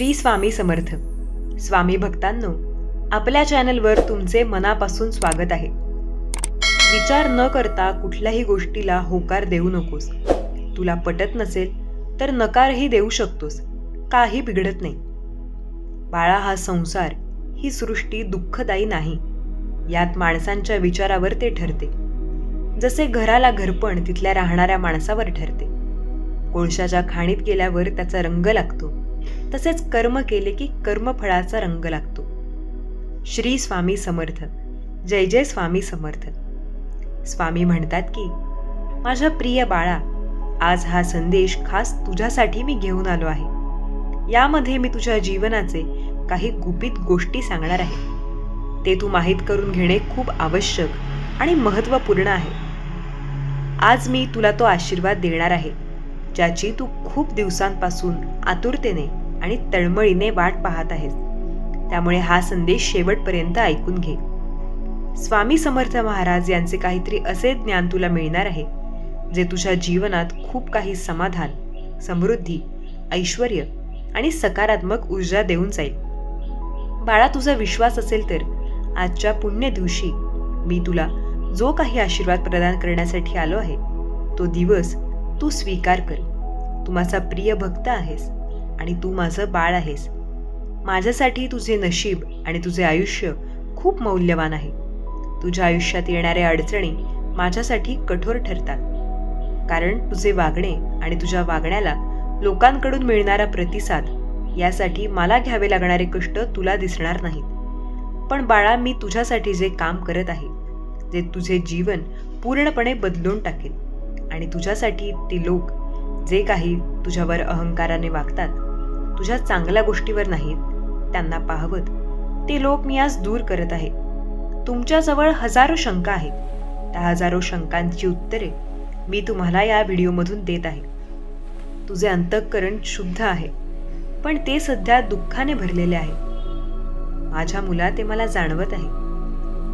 श्री स्वामी समर्थ. स्वामी भक्तांनो आपल्या चॅनलवर तुमचे मनापासून स्वागत आहे. विचार न करता कुठल्याही गोष्टीला होकार देऊ नकोस. तुला पटत नसेल तर नकारही देऊ शकतोस. काही बिघडत नाही. बाळा हा संसार ही सृष्टी दुःखदायी नाही. यात माणसांच्या विचारावर ते ठरते. जसे घराला घरपण तिथल्या राहणाऱ्या माणसावर ठरते. कोळशाच्या खाणीत गेल्यावर त्याचा रंग लागतो. तसेच कर्म केले की कर्मफळाचा रंग लागतो. श्री स्वामी समर्थ. जय जय स्वामी समर्थ. स्वामी म्हणतात की माझ्या प्रिय बाळा आज हा संदेश खास तुझ्यासाठी मी घेऊन आलो आहे. यामध्ये मी तुझ्या जीवनाचे काही गुपित गोष्टी सांगणार आहे. ते तू माहीत करून घेणे खूप आवश्यक आणि महत्त्वपूर्ण आहे. आज मी तुला तो आशीर्वाद देणार आहे ज्याची तू खूप दिवसांपासून आतुरतेने आणि तळमळीने वाट पाहत आहेस. त्यामुळे हा संदेश शेवटपर्यंत ऐकून घे. स्वामी समर्थ महाराज यांचे काहीतरी असे ज्ञान तुला मिळणार आहे जे तुझ्या जीवनात खूप काही समाधान समृद्धी ऐश्वर आणि सकारात्मक ऊर्जा देऊन जाईल. बाळा तुझा विश्वास असेल तर आजच्या पुण्य दिवशी मी तुला जो काही आशीर्वाद प्रदान करण्यासाठी आलो आहे तो दिवस तू स्वीकार कर. तू माझा प्रिय भक्त आहेस. आणि तू माझं बाळ आहेस. माझ्यासाठी तुझे नशीब आणि तुझे आयुष्य खूप मौल्यवान आहे. तुझ्या आयुष्यात येणाऱ्या अडचणी माझ्यासाठी कठोर ठरतात. कारण तुझे वागणे आणि तुझ्या वागण्याला लोकांकडून मिळणारा प्रतिसाद यासाठी मला घ्यावे लागणारे कष्ट तुला दिसणार नाहीत. पण बाळा मी तुझ्यासाठी जे काम करत आहे जे तुझे जीवन पूर्णपणे बदलून टाकेल आणि तुझ्यासाठी ते लोक जे काही तुझ्यावर अहंकाराने वागतात तुझ्या चांगल्या गोष्टीवर नाहीत. त्यांना पाहवत. ते लोक मी आज दूर करत आहे. तुमच्याजवळ हजारो शंका आहेत. त्या हजारो शंकांची उत्तरे मी तुम्हाला या व्हिडिओमधून देत आहे. तुझे अंतःकरण शुद्ध आहे. पण ते सध्या दुःखाने भरलेले आहे. माझ्या मुला ते मला जाणवत आहे.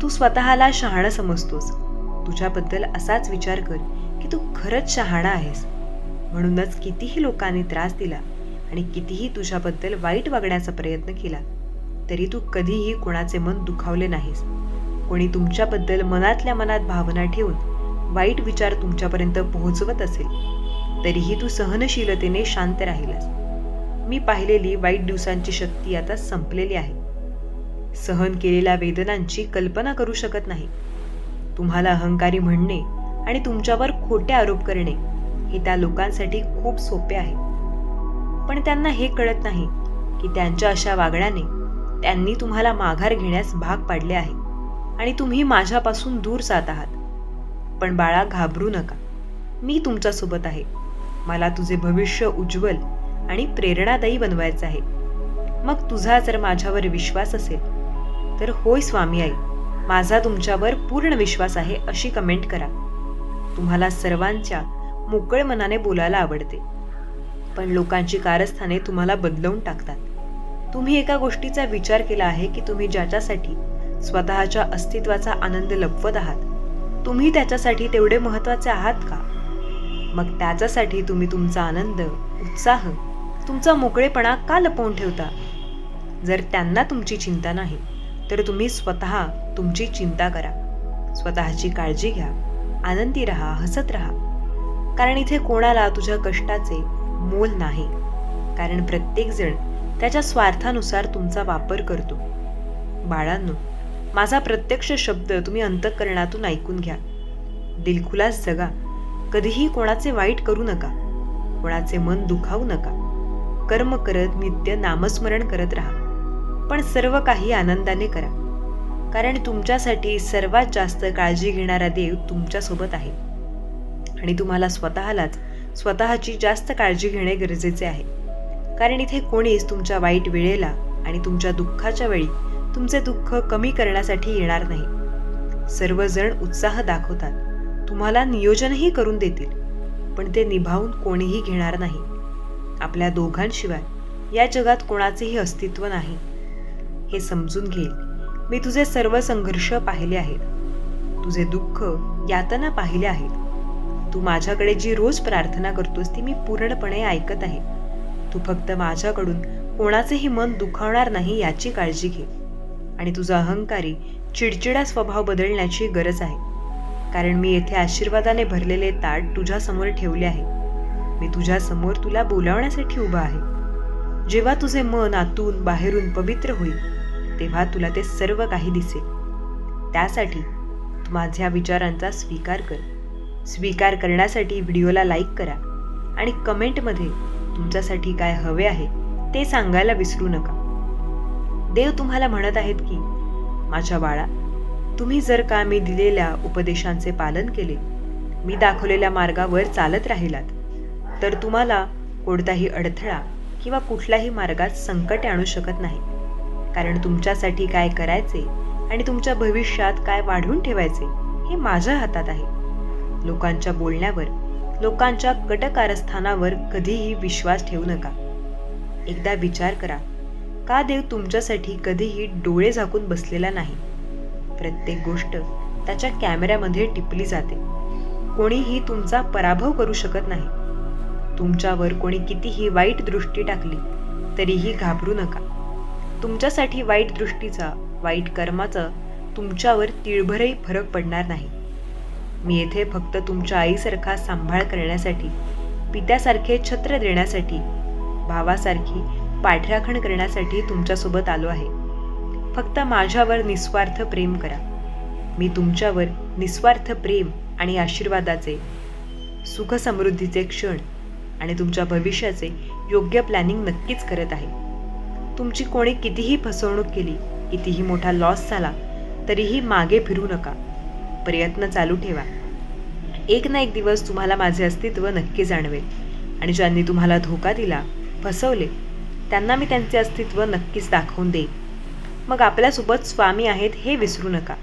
तू स्वतःला शहाणं समजतोस. तुझ्याबद्दल असाच विचार कर की तू खरंच शहाणा आहेस. म्हणूनच कितीही लोकांनी त्रास दिला आणि कितीही तुझ्याबद्दल वाईट वागण्याचा प्रयत्न केला तरी तू कधीही कोणाचे मन दुखावले नाहीस. कोणी तुमच्याबद्दल मनातल्या मनात भावना ठेवून वाईट विचार तुमच्यापर्यंत पोहोचवत असेल तरीही तू सहनशीलतेने शांत राहिलास. मी पाहिलेली वाईट दिवसांची शक्ती आता संपलेली आहे. सहन केलेल्या वेदनांची कल्पना करू शकत नाही. तुम्हाला अहंकारी म्हणणे आणि तुमच्यावर खोटे आरोप करणे हे त्या लोकांसाठी खूप सोपे आहे. पण त्यांना हे कळत नाही की त्यांच्या अशा वागण्याने त्यांनी तुम्हाला माघार घेण्यास भाग पाडले आहे आणि तुम्ही माझ्यापासून दूर जात आहात. पण बाळा घाबरू नका. मी तुमच्यासोबत आहे. मला तुझे भविष्य उज्ज्वल आणि प्रेरणादायी बनवायचं आहे. मग तुझा जर माझ्यावर विश्वास असेल तर होय स्वामी आई माझा तुमच्यावर पूर्ण विश्वास आहे अशी कमेंट करा. तुम्हाला सर्वांच्या मोकळ मनाने बोलायला आवडते. पण लोकांची कारस्थाने तुम्हाला बदलवून टाकतात. तुम्ही एका गोष्टीचा विचार केला आहे की तुम्ही ज्याच्यासाठी स्वतःच्या अस्तित्वाचा आनंद लपवत आहात तुम्ही त्याच्यासाठी तेवढे महत्त्वाचे आहात का? मग त्याच्यासाठी तुम्ही तुमचा आनंद उत्साह तुमचा मोकळेपणा का लपवून ठेवता? जर त्यांना तुमची चिंता नाही तर तुम्ही स्वतः तुमची चिंता करा. स्वतःची काळजी घ्या. आनंदी राहा हसत राहा. कारण इथे कोणाला तुझ्या कष्टाचे मोल नाही. कारण प्रत्येकजण त्याच्या स्वार्थानुसार तुमचा वापर करतो. बाळांनो माझा प्रत्यक्ष शब्द तुम्ही अंतःकरणातून ऐकून घ्या. दिलखुलास जगा. कधीही कोणाचे वाईट करू नका. कोणाचे मन दुखावू नका. कर्म करत नित्य नामस्मरण करत राहा. पण सर्व काही आनंदाने करा. कारण तुमच्यासाठी सर्वात जास्त काळजी घेणारा देव तुमच्यासोबत आहे. आणि तुम्हाला स्वतःलाच स्वतःची जास्त काळजी घेणे गरजेचे आहे. कारण इथे कोणीच तुमच्या वाईट वेळेला आणि तुमच्या दुःखाच्या वेळी तुमचे दुःख कमी करण्यासाठी येणार नाही. सर्वजण उत्साह दाखवतात. तुम्हाला नियोजनही करून देतील. पण ते निभावून कोणीही घेणार नाही. आपल्या दोघांशिवाय या जगात कोणाचेही अस्तित्व नाही. हे समजून घेईल. मी तुझे सर्व संघर्ष पाहिले आहेत. तुझे दुःख यातना पाहिले आहेत. तू माझ्याकडे जी रोज प्रार्थना करतोस ती मी पूर्णपणे ऐकत आहे. तू फक्त माझ्याकडून कोणाचेही मन दुखावणार नाही याची काळजी घे. आणि तुझा अहंकारी चिडचिडा स्वभाव बदलण्याची गरज आहे. कारण मी येथे आशीर्वादाने भरलेले ताट तुझ्यासमोर ठेवले आहे. मी तुझ्यासमोर तुला बोलावण्यासाठी उभा आहे. जेव्हा तुझे मन आतून बाहेरून पवित्र होईल तेव्हा तुला ते सर्व काही दिसेल. त्यासाठी तू माझ्या विचारांचा स्वीकार कर. स्वीकार करण्यासाठी व्हिडिओला लाईक करा आणि कमेंटमध्ये तुमच्यासाठी काय हवे आहे ते सांगायला विसरू नका. देव तुम्हाला म्हणत आहेत की माझ्या बाळा तुम्ही जर का मी दिलेल्या उपदेशांचे पालन केले मी दाखवलेल्या मार्गावर चालत राहिलात तर तुम्हाला कोणताही अडथळा किंवा कुठल्याही मार्गात संकट आणू शकत नाही. कारण तुमच्यासाठी काय करायचे आणि तुमच्या भविष्यात काय वाढवून ठेवायचे हे माझ्या हातात आहे. लोकांच्या बोलण्यावर लोकांच्या कटकारस्थानावर कधीही विश्वास ठेवू नका. एकदा विचार करा का देव तुमच्यासाठी कधीही डोळे झाकून बसलेला नाही? प्रत्येक गोष्ट त्याच्या कॅमेऱ्यामध्ये टिपली जाते. कोणीही तुमचा पराभव करू शकत नाही. तुमच्यावर कोणी कितीही वाईट दृष्टी टाकली तरीही घाबरू नका. तुमच्यासाठी वाईट दृष्टीचा वाईट कर्माचा तुमच्यावर तिळभरही फरक पडणार नाही. मी येथे फक्त तुमच्या आईसारखा सांभाळ करण्यासाठी पित्यासारखे छत्र देण्यासाठी भावासारखी पाठराखण करण्यासाठी तुमच्यासोबत आलो आहे. फक्त माझ्यावर निस्वार्थ प्रेम करा. मी तुमच्यावर निस्वार्थ प्रेम आणि आशीर्वादाचे सुखसमृद्धीचे क्षण आणि तुमच्या भविष्याचे योग्य प्लॅनिंग नक्कीच करत आहे. तुमची कोणी कितीही फसवणूक केली कितीही मोठा लॉस झाला तरीही मागे फिरू नका. प्रयत्न चालू ठेवा. एक ना एक दिवस तुम्हाला माझे अस्तित्व नक्की जाणवेल. आणि ज्यांनी तुम्हाला धोका दिला फसवले त्यांना मी त्यांचे अस्तित्व नक्कीच दाखवून देईन. मग आपल्यासोबत स्वामी आहेत हे विसरू नका.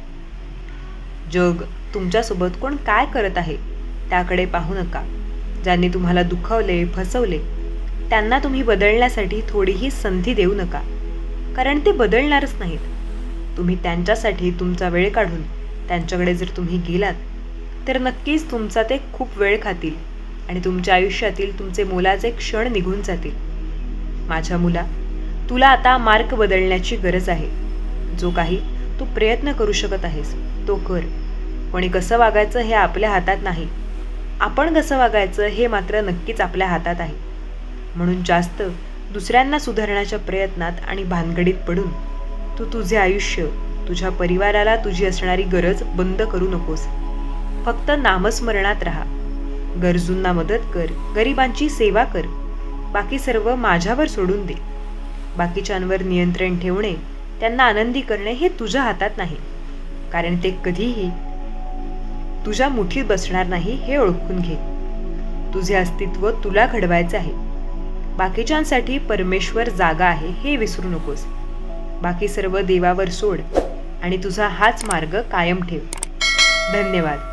जग तुमच्यासोबत कोण काय करत आहे त्याकडे पाहू नका. ज्यांनी तुम्हाला दुखवले फसवले त्यांना तुम्ही बदलण्यासाठी थोडीही संधी देऊ नका. कारण ते बदलणारच नाहीत. तुम्ही त्यांच्यासाठी तुमचा वेळ काढून त्यांच्याकडे जर तुम्ही गेलात तर नक्कीच तुमचा ते खूप वेळ खातील आणि तुमच्या आयुष्यातील तुमचे मोलाचे क्षण निघून जातील. माझ्या मुला तुला आता मार्क बदलण्याची गरज आहे. जो काही तू प्रयत्न करू शकत आहेस तो कर. कोणी कसं वागायचं हे आपल्या हातात नाही. आपण कसं वागायचं हे मात्र नक्कीच आपल्या हातात आहे. म्हणून जास्त दुसऱ्यांना सुधारण्याच्या प्रयत्नात आणि भानगडीत पडून तू तुझे आयुष्य तुझ्या परिवाराला तुझी असणारी गरज बंद करू नकोस. फक्त नामस्मरणात राहा. गरजूंना मदत कर गरिबांची सेवा कर. बाकी सर्व माझ्यावर सोडून दे. बाकीच्यांवर नियंत्रण ठेवणे त्यांना आनंदी करणे हे तुझ्या हातात नाही. कारण ते कधीही तुझ्या मुठीत बसणार नाही हे ओळखून घे. तुझे अस्तित्व तुला घडवायचे आहे. बाकीच्यांसाठी परमेश्वर जागा आहे हे विसरू नकोस. बाकी सर्व देवावर सोड आणि तुझा हाच मार्ग कायम ठेव. धन्यवाद.